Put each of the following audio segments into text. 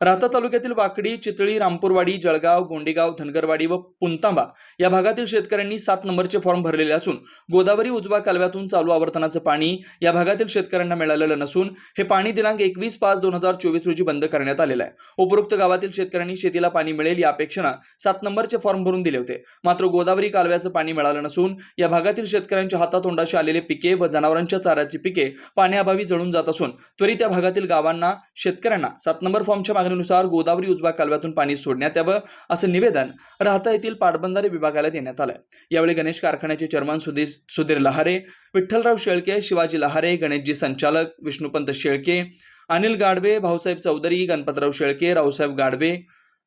राहता तालुक्यातील वाकडी चितळी रामपूरवाडी जळगाव गोंडेगाव धनगरवाडी व पुंतांबा या भागातील शेतकऱ्यांनी सात नंबरचे फॉर्म भरलेले असून गोदावरी उजवा कालव्यातून चालू आवर्तनाचं पाणी या भागातील शेतकऱ्यांना मिळालेलं नसून हे पाणी दिनांक एकवीस पाच दोन हजार चोवीस रोजी बंद करण्यात आलेलं आहे. उपरोक्त गावातील शेतकऱ्यांनी शेतीला पाणी मिळेल या अपेक्षेनं सात नंबरचे फॉर्म भरून दिले होते. मात्र गोदावरी कालव्याचं पाणी मिळालं नसून या भागातील शेतकऱ्यांच्या हातातोंडाशी आलेले पिके व जनावरांच्या चाऱ्याची पिके पाण्याअभावी जळून जात असून त्वरित त्या भागातील गावांना शेतकऱ्यांना सात नंबर फॉर्मच्या मागणीनुसार गोदावरी उजवा कालव्यातून पाणी सोडण्यात यावं असं निवेदन राहता येथील पाटबंधारे विभागाला देण्यात आलंय. यावेळी गणेश कारखान्याचे चेअरमन सुधीर सुधीर लहारे विठ्ठलराव शेळके शिवाजी लहारे गणेशजी संचालक विष्णुपंत शेळके अनिल गाडवे भाऊसाहेब चौधरी गणपतराव शेळके रावसाहेब गाडवे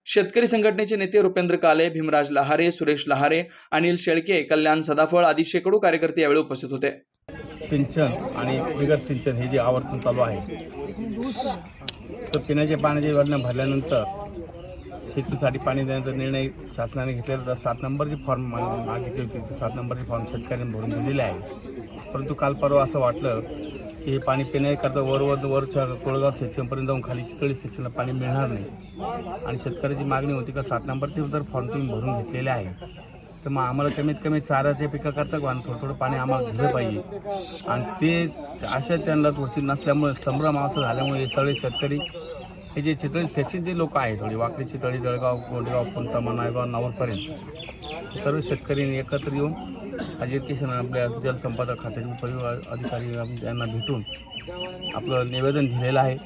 शेतकरी संघटनेचे नेते रुपेंद्र काले भीमराज लहारे सुरेश लहारे अनिल शेळके कल्याण सदाफळ आदी शेकडो कार्यकर्ते यावेळी उपस्थित होते. सिंचन आणि बिगर सिंचन हे जे आवर्तन चालू आहे तर पिण्याच्या पाण्याची योजना भरल्यानंतर शेतीसाठी पाणी देण्याचा निर्णय शासनाने घेतलेला. तर सात नंबरची फॉर्म मागितली होती. ती सात नंबरचे फॉर्म शेतकऱ्यांनी भरून दिलेले आहे. परंतु काल परवा असं वाटलं की हे पाणी पिण्याकरता वरवर वरच्या कोळगाव सेक्शनपर्यंत जाऊन खाली चितळी सेक्शनला पाणी मिळणार नाही. आणि शेतकऱ्याची मागणी होती का सात नंबरचे जर फॉर्म तुम्ही भरून घेतलेले आहे. तर मग आम्हाला कमीत कमी चाराचे पिकं करता आणि थोडं थोडं पाणी आम्हाला दिलं पाहिजे. आणि ते अशा त्यांना थोडीशी नसल्यामुळे संभ्रम असं झाल्यामुळे हे सगळे शेतकरी हे जे चितळी सेक्शनचे लोक आहेत थोडी वाकडी चितळी जळगाव गोडेगाव कोणता मनायगाव नावरपर्यंत सर्व शेतकऱ्यांनी एकत्र येऊन आज आपल्या जलसंपदा खात्याचे उपयोग अधिकारी यांना भेटून आपलं निवेदन दिलेलं आहे.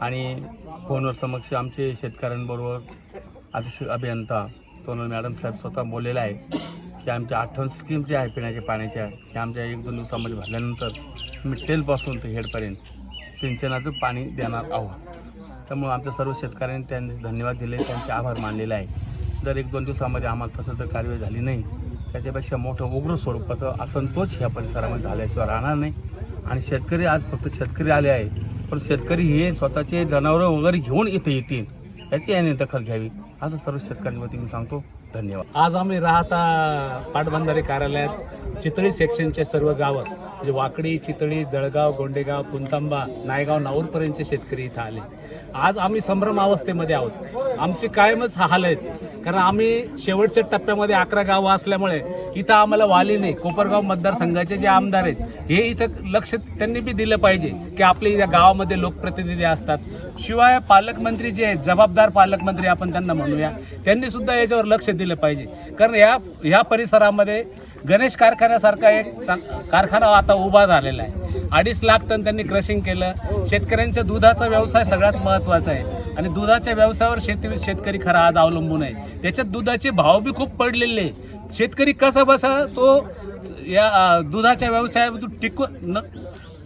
आणि फोनवर समक्ष आमचे शेतकऱ्यांबरोबर अधीक्षक अभियंता सोनल मॅडम साहेब स्वतः बोललेलं आहे की आमच्या आठवण स्कीम जे आहे पिण्याच्या पाण्याच्या हे आमच्या एक दोन दिवसामध्ये भरल्यानंतर मिटेलपासून ते हेडपर्यंत सिंचनाचं पाणी देणार आहोत. त्यामुळे आमच्या सर्व शेतकऱ्यांनी त्यांनी धन्यवाद दिले त्यांचे आभार मानलेले आहे. जर एक दोन दिवसामध्ये आम्हाला तसं तर कारवाई झाली नाही. त्याच्यापेक्षा मोठं उग्र स्वरूपाचं असंतोष ह्या परिसरामध्ये झाल्याशिवाय राहणार नाही. आणि शेतकरी आज फक्त शेतकरी आले आहे पण शेतकरी हे स्वतःचे जनावरं वगैरे घेऊन इथे येतील. याची याने दखल घ्यावी. असं सर्व शेतकऱ्यांवरती मी सांगतो. धन्यवाद. आज आम्ही राहता पाटबंधारे कार्यालयात चितळी सेक्शनचे सर्व गावं म्हणजे वाकडी चितळी जळगाव गोंडेगाव पुंतांबा नायगाव नाऊरपर्यंतचे शेतकरी इथं आले. आज आम्ही संभ्रम अवस्थेमध्ये आहोत. आमची कायमच हाल आहेत. कारण आम्ही शेवटच्या टप्प्यामध्ये अकरा गावं असल्यामुळे इथं आम्हाला वाली नाही. कोपरगाव मतदारसंघाचे जे आमदार आहेत हे इथं लक्ष त्यांनी बी दिलं पाहिजे की आपल्या या गावामध्ये लोकप्रतिनिधी असतात. शिवाय पालकमंत्री जे आहेत जबाबदार पालकमंत्री आपण त्यांना म्हणूया. त्यांनी सुद्धा याच्यावर लक्ष दिलं पाहिजे. कारण या ह्या परिसरामध्ये गणेश कारखान्यासारखा एक कारखाना आता उभा झालेला आहे. अडीच लाख टन त्यांनी क्रशिंग केलं. शेतकऱ्यांचा दुधाचा व्यवसाय सगळ्यात महत्त्वाचा आहे. आणि दुधाच्या व्यवसायावर शेती शेतकरी खरा आज अवलंबून आहे. त्याच्यात दुधाचे भाव बी खूप पडलेले आहे. शेतकरी कसा बसा तो या दुधाच्या व्यवसायामधून टिकू न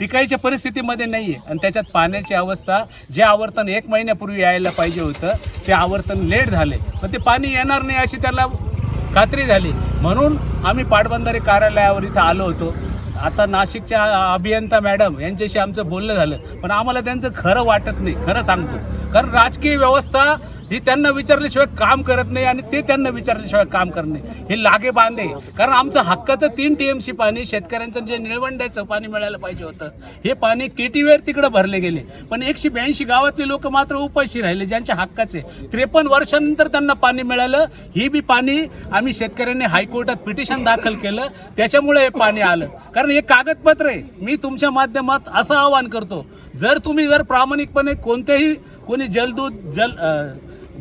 टिकाईच्या परिस्थितीमध्ये नाही आहे आणि त्याच्यात पाण्याची अवस्था जे आवर्तन एक महिन्यापूर्वी यायला पाहिजे होतं ते आवर्तन लेट झाले. पण ते पाणी येणार नाही अशी त्याला खात्री झाली. म्हणून आम्ही पाटबंधारे कार्यालयावर इथं आलो होतो. आता नाशिकच्या अभियंता मॅडम यांच्याशी आमचं बोलणं झालं. पण आम्हाला त्यांचं खरं वाटत नाही खरं सांगतो. कारण राजकीय व्यवस्था ही त्यांना विचारल्याशिवाय काम करत नाही आणि ते त्यांना विचारल्याशिवाय काम करत नाही. हे लागे बांधे. कारण आमचं हक्काचं तीन टी एम सी पाणी शेतकऱ्यांचं जे निळवंड्याचं पाणी मिळायला पाहिजे होतं हे पाणी केटीवेर तिकडं भरले गेले. पण एकशे ब्याऐंशी गावातले लोक मात्र उपाशी राहिले ज्यांच्या हक्काचे. त्रेपन्न वर्षानंतर त्यांना पाणी मिळालं. ही बी पाणी आम्ही शेतकऱ्यांनी हायकोर्टात पिटिशन दाखल केलं. त्याच्यामुळे हे पाणी आलं. कारण हे कागदपत्र आहे. मी तुमच्या माध्यमात असं आवाहन करतो. जर तुम्ही जर प्रामाणिकपणे कोणतेही कोणी जलदूत जल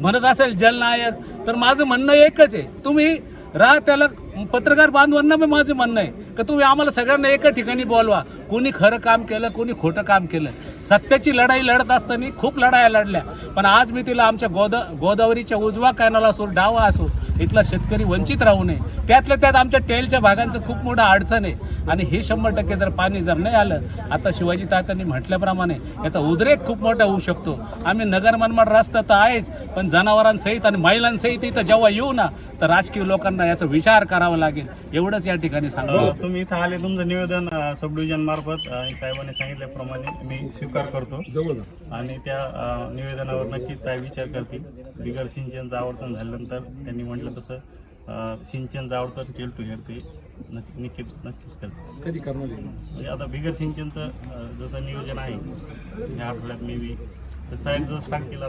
म्हणत असेल जलनायक तर माझं म्हणणं एकच आहे. तुम्ही राहा त्याला पत्रकार बांधवांना पण माझं म्हणणं आहे का तुम्ही आम्हाला सगळ्यांना एका ठिकाणी बोलवा. कोणी खरं काम केलं कोणी खोटं काम केलं. सत्याची लढाई लढत असताना खूप लढाया लढल्या. पण आज मी तिला आमच्या गोदा गोदावरीच्या उजवा कॅनल असो डावा असो इथला शेतकरी वंचित राहू नये. त्यातल्या त्यात आमच्या टेलच्या भागांचं खूप मोठं अडचण आहे. आणि हे शंभर टक्के जर पाणी जर नाही आलं आता शिवाजी तात्यांनी म्हटल्याप्रमाणे याचा उद्रेक खूप मोठा होऊ शकतो. आम्ही नगर मनमाड रस्ता तर आहेच पण जनावरांसहित आणि महिलांसहित इथं जेव्हा येऊ ना तर राजकीय लोकांना याचा विचार करावा लागेल. एवढंच या ठिकाणी सांगतो. हो, तुम्ही इथं आले तुमचं निवेदन सब डिव्हिजन मार्फत साहेबांनी सांगितल्याप्रमाणे मी स्वीकार करतो. आणि त्या निवेदनावर नक्कीच साहेब विचार करतील. बिगर सिंचनचं आवर्तन झाल्यानंतर त्यांनी म्हटलं तसं. अ, सिंचनचं आवर्तन केलं टू हेर ते नक्की नक्कीच नक्कीच करतील. कधी करणार म्हणजे आता बिगर सिंचनचं जसं नियोजन आहे या आठवड्यात मे बी. तर साहेब जसं सांगतील